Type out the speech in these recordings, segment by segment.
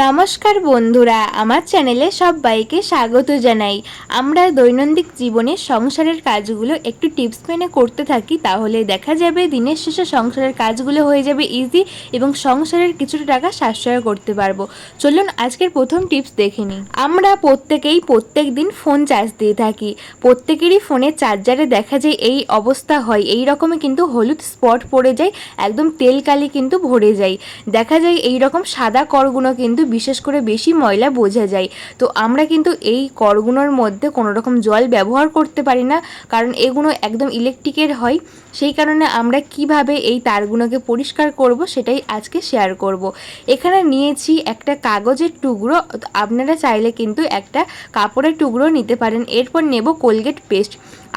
নমস্কার বন্ধুরা, আমার চ্যানেলে সবাইকে স্বাগত জানাই। আমরা দৈনন্দিন জীবনে সংসারের কাজগুলো একটু টিপস মেনে করতে থাকি, তাহলে দেখা যাবে দিনের শেষে সংসারের কাজগুলো হয়ে যাবে ইজি এবং সংসারের কিছুটা টাকা সাশ্রয় করতে পারব। চলুন আজকের প্রথম টিপস দেখে নিই। আমরা প্রত্যেকেই প্রত্যেক দিন ফোন চার্জ দিয়ে থাকি। প্রত্যেকেরই ফোনের চার্জারে দেখা যায় এই অবস্থা হয়। এই রকমই কিন্তু হলুদ স্পট পড়ে যায়, একদম তেল কালি কিন্তু ভরে যায়। দেখা যায় এই রকম সাদা করগুলো কিন্তু বিশেষ করে বেশি ময়লা বোঝা যায়। তো আমরা কিন্তু এই করগুলোর মধ্যে কোনো রকম জল ব্যবহার করতে পারি না, কারণ এগুলো একদম ইলেকট্রিকের হয়। সেই কারণে আমরা কীভাবে এই তারগুলোকে পরিষ্কার করব সেটাই আজকে শেয়ার করব। এখানে নিয়েছি একটা কাগজের টুকরো, আপনারা চাইলে কিন্তু একটা কাপড়ের টুকরো নিতে পারেন। এরপর নেব কোলগেট পেস্ট।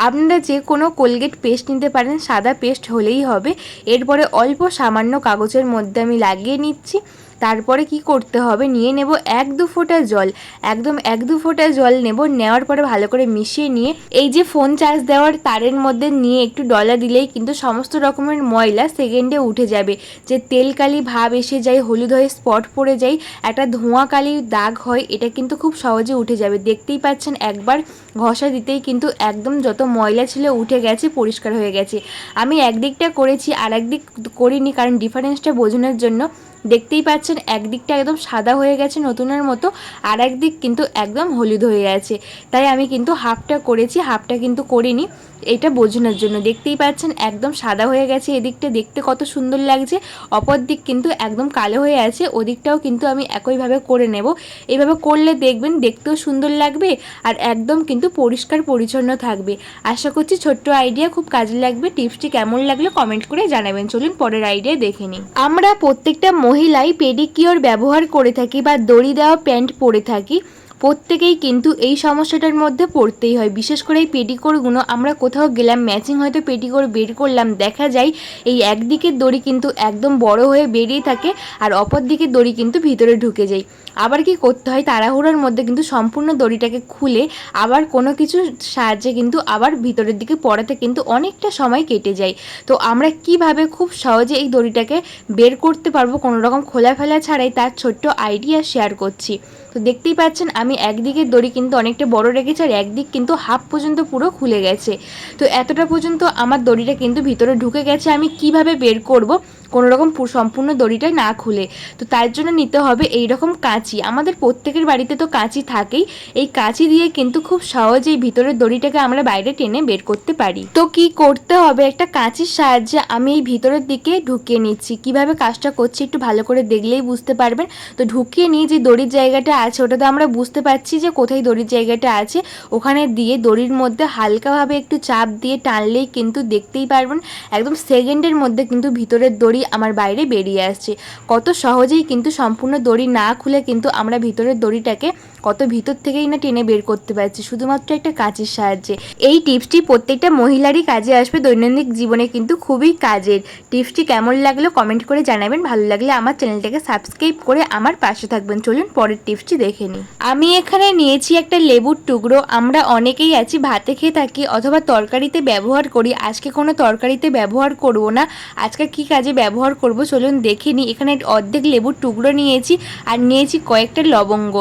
আপনারা যে কোনো কোলগেট পেস্ট নিতে পারেন, সাদা পেস্ট হলেই হবে। এরপরে অল্প সামান্য কাগজের মধ্যে আমি লাগিয়ে নিচ্ছি। তারপরে কি করতে হবে? নিয়ে নেব এক দু ফোঁটা জল। একদম এক দু ফোঁটা জল নেব, নেওয়ার পরে ভালো করে মিশিয়ে নিয়ে এই যে ফোন চার্জ দেওয়ার তারের মধ্যে নিয়ে একটু ডলা দিলেই কিন্তু সমস্ত রকমের ময়লা সেকেন্ডে উঠে যাবে। যে তেল কালি ভাব এসে যায়, হলুদ হয়ে স্পট পড়ে যায়, একটা ধোঁয়া কালি দাগ হয়, এটা কিন্তু খুব সহজে উঠে যাবে। দেখতেই পাচ্ছেন একবার ঘষা দিতেই কিন্তু একদম যত ময়লা ছিল উঠে গেছে, পরিষ্কার হয়ে গেছে। আমি একদিকটা করেছি আর একদিক করিনি, কারণ ডিফারেন্সটা বোঝানোর জন্য দেখতেই পাচ্ছেন, একদিকটা একদম সাদা হয়ে গেছে নতুনের মতো আর একদিক কিন্তু একদম হলুদ হয়ে গেছে। তাই আমি কিন্তু হাফটা করেছি হাফটা কিন্তু করিনি। এটা বোঝানোর জন্য। দেখতেই পাচ্ছেন, একদম সাদা হয়ে গেছে, এদিকটা দেখতে কত সুন্দর লাগছে। অপর দিক কিন্তু একদম কালো হয়ে আছে, ওদিকটাও কিন্তু আমি একইভাবে করে নেব। এইভাবে করলে দেখবেন দেখতেও সুন্দর লাগবে আর একদম কিন্তু পরিষ্কার পরিচ্ছন্ন থাকবে। আশা করছি ছোট্ট আইডিয়া খুব কাজে লাগবে, টিপসটি কেমন লাগল কমেন্ট করে জানাবেন। চলুন পরের আইডিয়া দেখে নিই। আমরা প্রত্যেকটা মহিলাই পেডিকিওর ব্যবহার করে থাকি বা দড়ি দেওয়া প্যান্ট পরে থাকি। প্রত্যেকেই কিন্তু এই সমস্যাটার মধ্যে পড়তেই হয়। বিশেষ করে এই পেটিকোরগুলো আমরা কোথাও গেলাম ম্যাচিং হয়তো পেটিকোর বের করলাম, দেখা যায় এই একদিকের দড়ি কিন্তু একদম বড় হয়ে বেরিয়ে থাকে আর অপর দিকের দড়ি কিন্তু ভিতরে ঢুকে যায়। আবার কি করতে হয়, তাড়াহুড়োর মধ্যে কিন্তু সম্পূর্ণ দড়িটাকে খুলে আবার কোনো কিছু সাহায্যে কিন্তু আবার ভিতরের দিকে পড়াতে কিন্তু অনেকটা সময় কেটে যায়। তো আমরা কীভাবে খুব সহজে এই দড়িটাকে বের করতে পারব, কোনো রকম খোলা ফেলা ছাড়াই তার ছোট্ট আইডিয়া শেয়ার করছি। তো দেখতেই পাচ্ছেন, আমি একদিকের দড়ি কিন্তু অনেকটা বড় রেখেছি আর একদিক কিন্তু হাফ পর্যন্ত পুরো খুলে গেছে। তো এতটা পর্যন্ত আমার দড়িটা কিন্তু ভিতরে ঢুকে গেছে, আমি কীভাবে বের করব? কোনো রকম সম্পূর্ণ দড়িটা না খুলে। তো তার জন্য নিতে হবে এই রকম কাঁচি। আমাদের প্রত্যেকের বাড়িতে তো কাঁচি থাকেই। এই কাঁচি দিয়ে কিন্তু খুব সহজেই ভিতরের দড়িটাকে আমরা বাইরে টেনে বের করতে পারি। তো কি করতে হবে? একটা কাঁচির সাহায্যে আমি এই ভিতরের দিকে ঢুকিয়ে নিচ্ছি। কীভাবে কাজটা করছি একটু ভালো করে দেখলেই বুঝতে পারবেন। তো ঢুকিয়ে নিয়ে যে দড়ির জায়গাটা আছে, ওটা তো আমরা বুঝতে পারছি যে কোথায় দড়ির জায়গাটা আছে। ওখানে দিয়ে দড়ির মধ্যে হালকাভাবে একটু চাপ দিয়ে টানলেই কিন্তু দেখতেই পারবেন। একদম সেকেন্ডের মধ্যে কিন্তু ভিতরের দড়ি আমার বাইরে বেরিয়ে আসছে। কত সহজেই কিন্তু সম্পূর্ণ দড়ি না খুলে কিন্তু আমরা ভিতরের দড়িটাকে কত ভিতর থেকেই না টেনে বের করতে পারছি, শুধুমাত্র একটা কাঁচের সাহায্যে। এই টিপসটি প্রত্যেকটা মহিলারই কাজে আসবে, দৈনন্দিন জীবনে কিন্তু খুবই কাজের। টিপসটি কেমন লাগল কমেন্ট করে জানাবেন, ভালো লাগলে আমার চ্যানেলটাকে সাবস্ক্রাইব করে আমার পাশে থাকবেন। চলুন পরের টিপসটি দেখে নিই। আমি এখানে নিয়েছি একটা লেবুর টুকরো। আমরা অনেকেই আছি, ভাতে খেয়ে থাকি অথবা তরকারিতে ব্যবহার করি। আজকে কোনো তরকারিতে ব্যবহার করব না। আজকে কি কাজে ব্যবহার করব চলুন দেখে নিই। এখানে অর্ধেক লেবুর টুকরো নিয়েছি আর নিয়েছি কয়েকটা লবঙ্গ।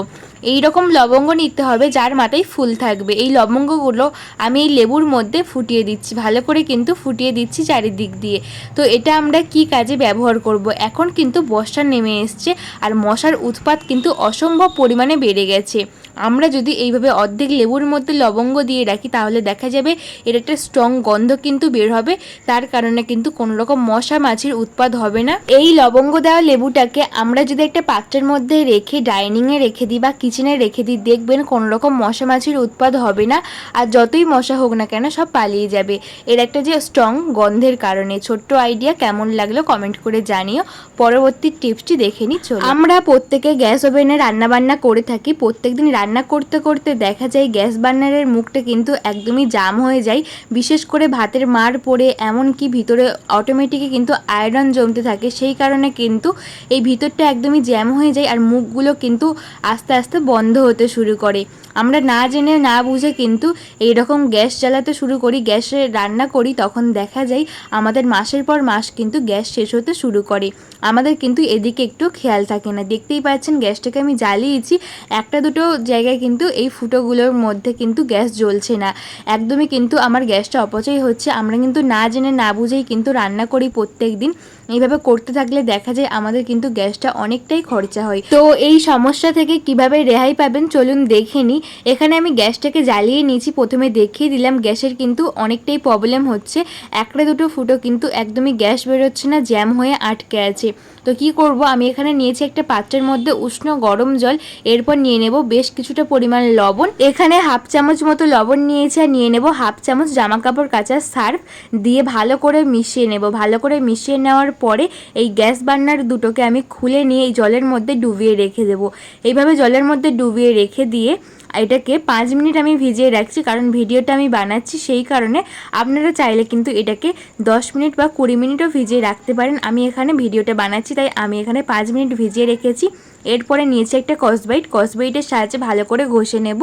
এই রকম লবঙ্গ নিতে হবে যার মাথায় ফুল থাকবে। এই লবঙ্গগুলো আমি এই লেবুর মধ্যে ফুটিয়ে দিচ্ছি, ভালো করে কিন্তু ফুটিয়ে দিচ্ছি চারিদিক দিয়ে। তো এটা আমরা কি কাজে ব্যবহার করব? এখন কিন্তু বর্ষা নেমে এসছে আর মশার উৎপাত কিন্তু অসম্ভব পরিমাণে বেড়ে গেছে। আমরা যদি এইভাবে অর্ধেক লেবুর মধ্যে লবঙ্গ দিয়ে রাখি, তাহলে দেখা যাবে এর একটা স্ট্রং গন্ধ কিন্তু বের হবে। তার কারণে কিন্তু কোনো রকম মশা মাছির উৎপাদ হবে না। এই লবঙ্গ দেওয়া লেবুটাকে আমরা যদি একটা পাত্রের মধ্যে রেখে, ডাইনিংয়ে রেখে দিই বা কিচেনে রেখে দিই দেখবেন কোনো রকম মশা মাছির উৎপাদ হবে না। আর যতই মশা হোক না কেন সব পালিয়ে যাবে। এর একটা যে স্ট্রং গন্ধের কারণে। ছোট্ট আইডিয়া কেমন লাগল কমেন্ট করে জানিও। পরবর্তী টিপসটি দেখে নিই, চলো। আমরা প্রত্যেকে গ্যাস ওভেনে রান্না বান্না করে থাকি। প্রত্যেক দিন রান্না করতে করতে দেখা যায় গ্যাস বার্নারের মুখটা কিন্তু একদমই জাম হয়ে যায়। বিশেষ করে ভাতের মার পড়ে, এমনকি ভিতরে অটোমেটিকই কিন্তু আয়রন জমতে থাকে। সেই কারণে কিন্তু এই ভিতরটা একদমই জ্যাম হয়ে যায় আর মুখগুলো কিন্তু আস্তে আস্তে আস্তে বন্ধ হতে শুরু করে। আমরা না জেনে, না বুঝে কিন্তু এই রকম গ্যাস জ্বালাতে শুরু করি, গ্যাসে রান্না করি, তখন দেখা যায় আমাদের মাসের পর মাস কিন্তু গ্যাস শেষ হতে শুরু করে। আমাদের কিন্তু এদিকে একটু খেয়াল থাকে না। দেখতেই পাচ্ছেন গ্যাসটাকে আমি জ্বালিয়েছি, একটা দুটো জায়গায় কিন্তু এই ফুটোগুলোর মধ্যে কিন্তু গ্যাস জ্বলছে না। একদমই কিন্তু আমার গ্যাসটা অপচয় হচ্ছে। আমরা কিন্তু না জেনে, না বুঝেই কিন্তু রান্না করি প্রত্যেক দিন এইভাবে করতে থাকলে দেখা যায় আমাদের কিন্তু গ্যাসটা অনেকটাই খরচা হয়। তো এই সমস্যা থেকে কীভাবে রেহাই পাবেন, চলুন দেখে নিই। এখানে আমি গ্যাসটাকে জ্বালিয়ে নিয়েছি, প্রথমে দেখিয়ে দিলাম গ্যাসের কিন্তু অনেকটাই প্রবলেম হচ্ছে। একটা দুটো ফুটো কিন্তু একদমই গ্যাস বেরোচ্ছে না, জ্যাম হয়ে আটকে আছে। তো কি করব? আমি এখানে নিয়েছি একটা পাত্রের মধ্যে উষ্ণ গরম জল, এরপর নিয়ে নেব বেশ কিছুটা পরিমাণ লবণ। এখানে হাফ চামচ মতো লবণ নিয়েছি আর নিয়ে নেব হাফ চামচ জামা কাপড় কাঁচা সার্ফ দিয়ে ভালো করে মিশিয়ে নেব। ভালো করে মিশিয়ে নেওয়ার পরে এই গ্যাস বার্নার দুটোকে আমি খুলে নিয়ে এই জলের মধ্যে ডুবিয়ে রেখে দেবো। এইভাবে জলের মধ্যে ডুবিয়ে রেখে দিয়ে এটাকে পাঁচ মিনিট আমি ভিজিয়ে রাখছি, কারণ ভিডিওটা আমি বানাচ্ছি সেই কারণে আপনারা চাইলে কিন্তু এটাকে দশ মিনিট বা কুড়ি মিনিটও ভিজিয়ে রাখতে পারেন। আমি এখানে ভিডিওটা বানাচ্ছি, তাই আমি এখানে পাঁচ মিনিট ভিজিয়ে রেখেছি। এরপরে নিয়েছি একটা কসবাইট কসবাইটের সাহায্যে ভালো করে ঘষে নেব।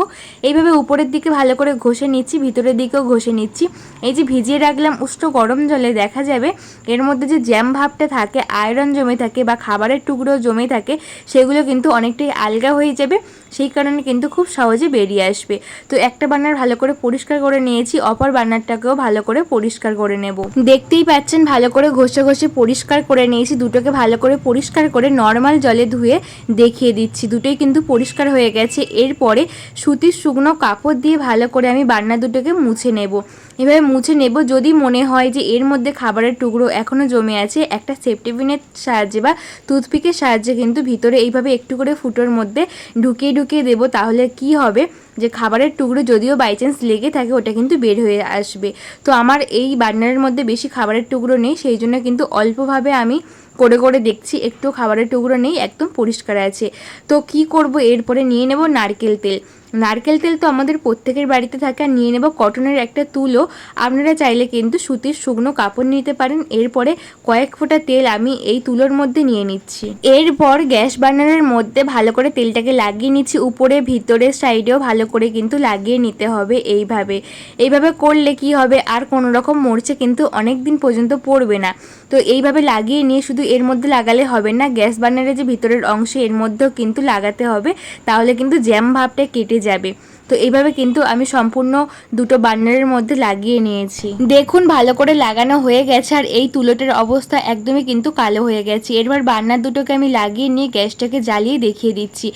এইভাবে উপরের দিকে ভালো করে ঘষে নিচ্ছি, ভিতরের দিকেও ঘষে নিচ্ছি। এই যে ভিজিয়ে রাখলাম উষ্ণ গরম জলে, দেখা যাবে এর মধ্যে যে জ্যাম ভাবটা থাকে আয়রন জমে থাকে বা খাবারের টুকরো জমে থাকে, সেগুলো কিন্তু অনেকটাই আলগা হয়ে যাবে। সেই কারণে কিন্তু খুব সহজে বেরিয়ে আসবে। তো একটা বান্নার ভালো করে পরিষ্কার করে নিয়েছি, অপর বান্নারটাকেও ভালো করে পরিষ্কার করে নেব। দেখতেই পাচ্ছেন, ভালো করে ঘষে ঘষে পরিষ্কার করে নিয়েছি, দুটোকে ভালো করে পরিষ্কার করে নর্মাল জলে ধুয়ে দেখিয়ে দিচ্ছি। দুটোই কিন্তু পরিষ্কার হয়ে গেছে। এরপরে সুতির শুকনো কাপড় দিয়ে ভালো করে আমি বান্না দুটোকে মুছে নেব। এভাবে মুছে নেব যদি মনে হয় যে এর মধ্যে খাবারের টুকরো এখনও জমে আছে, একটা সেফটিপিনের সাহায্যে বা টুথপিকের সাহায্যে কিন্তু ভিতরে এইভাবে একটু করে ফুটোর মধ্যে ঢুকিয়ে ঢুকিয়ে দেবো, তাহলে কি হবে? যে খাবারের টুকরো যদিও বাই চান্স লেগে থাকে, ওটা কিন্তু বের হয়ে আসবে। তো আমার এই বার্নারের মধ্যে বেশি খাবারের টুকরো নেই, সেই জন্য কিন্তু অল্পভাবে আমি করে করে দেখছি, একটু খাবারের টুকরো নেই, একদম পরিষ্কার আছে। তো কি করব? এরপরে নিয়ে নেব নারকেল তেল। নারকেল তেল তো আমাদের প্রত্যেকের বাড়িতে থাকে, আর নিয়ে নেব কটনের একটা তুলো। আপনারা চাইলে কিন্তু সুতির শুকনো কাপড় নিতে পারেন। এরপরে কয়েক ফোঁটা তেল আমি এই তুলোর মধ্যে নিয়ে নিচ্ছি। এরপর গ্যাস বার্নারের মধ্যে ভালো করে তেলটাকে লাগিয়ে নিচ্ছি। উপরে ভিতরে সাইডেও ভালো করে কিন্তু লাগিয়ে নিতে হবে এইভাবে। এইভাবে করলে কি হবে? আর কোনো রকম মরচে কিন্তু অনেক দিন পর্যন্ত পড়বে না। তো এইভাবে লাগিয়ে নিয়ে শুধু এর মধ্যে লাগালে হবে না, গ্যাস বার্নারের যে ভিতরের অংশ এর মধ্যেও কিন্তু লাগাতে হবে, তাহলে কিন্তু জ্যাম ভাবটা কেটে যাবে। তো এইভাবে কিন্তু আমি সম্পূর্ণ দুটো বার্নারের মধ্যে লাগিয়ে নিয়েছি। দেখুন, ভালো করে লাগানো হয়ে গেছে আর এই তুলোটার অবস্থা একদমই কিন্তু কালো হয়ে গেছে। এরপর বার্নার দুটোকে আমি লাগিয়ে নিয়ে গ্যাসটাকে জ্বালিয়ে দেখিয়ে দিচ্ছি।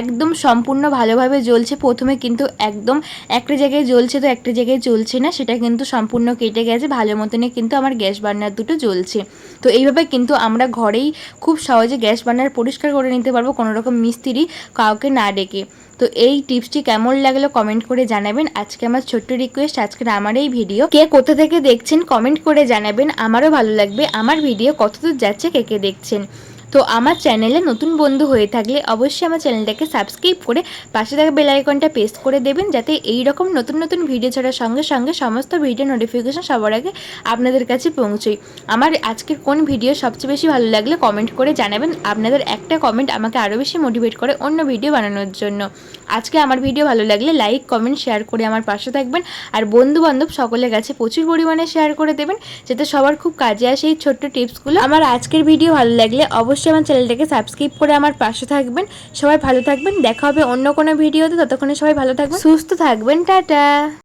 একদম সম্পূর্ণ ভালোভাবে জ্বলছে। প্রথমে কিন্তু একদম একটা জায়গায় জ্বলছে তো একটা জায়গায় জ্বলছে না, সেটা কিন্তু সম্পূর্ণ কেটে গেছে। ভালো মতনই কিন্তু আমার গ্যাস বার্নার দুটো জ্বলছে। তো এইভাবে কিন্তু আমরা ঘরেই খুব সহজে গ্যাস বার্নার পরিষ্কার করে নিতে পারব কোনো রকম মিস্ত্রি কাউকে না ডেকে। তো এই টিপসটি কেমন লাগল কমেন্ট করে জানাবেন। আজকে আমার ছোট্ট রিকোয়েস্ট আজকের আমার এই ভিডিও কে কোথা থেকে দেখছেন কমেন্ট করে জানাবেন। আমারও ভালো লাগবে। আমার ভিডিও কতদূর যাচ্ছে, কে কে দেখছেন। তো আমার চ্যানেলে নতুন বন্ধু হয়ে থাকলে অবশ্যই আমার চ্যানেলটাকে সাবস্ক্রাইব করে পাশে থাকা বেল আইকনটা পেস্ট করে দেবেন, যাতে এই রকম নতুন নতুন ভিডিও ছাড়ার সঙ্গে সঙ্গে সমস্ত ভিডিও নোটিফিকেশন সবার আগে আপনাদের কাছে পৌঁছই আমার আজকের কোন ভিডিও সবচেয়ে বেশি ভালো লাগলে কমেন্ট করে জানাবেন। আপনাদের একটা কমেন্ট আমাকে আরও বেশি মোটিভেট করে অন্য ভিডিও বানানোর জন্য। আজকে আমার ভিডিও ভালো লাগলে লাইক কমেন্ট শেয়ার করে আমার পাশে থাকবেন। আর বন্ধু বান্ধব সকলের কাছে প্রচুর পরিমাণে শেয়ার করে দেবেন, যাতে সবার খুব কাজে আসে এই ছোট্ট টিপসগুলো আমার আজকের ভিডিও ভালো লাগলে অবশ্যই আমার চ্যানেলটাকে সাবস্ক্রাইব করে আমার পাশে থাকবেন। সবাই ভালো থাকবেন। দেখা হবে অন্য কোনো ভিডিওতে। ততক্ষণে সবাই ভালো থাকবেন। সুস্থ থাকবেন। টাটা।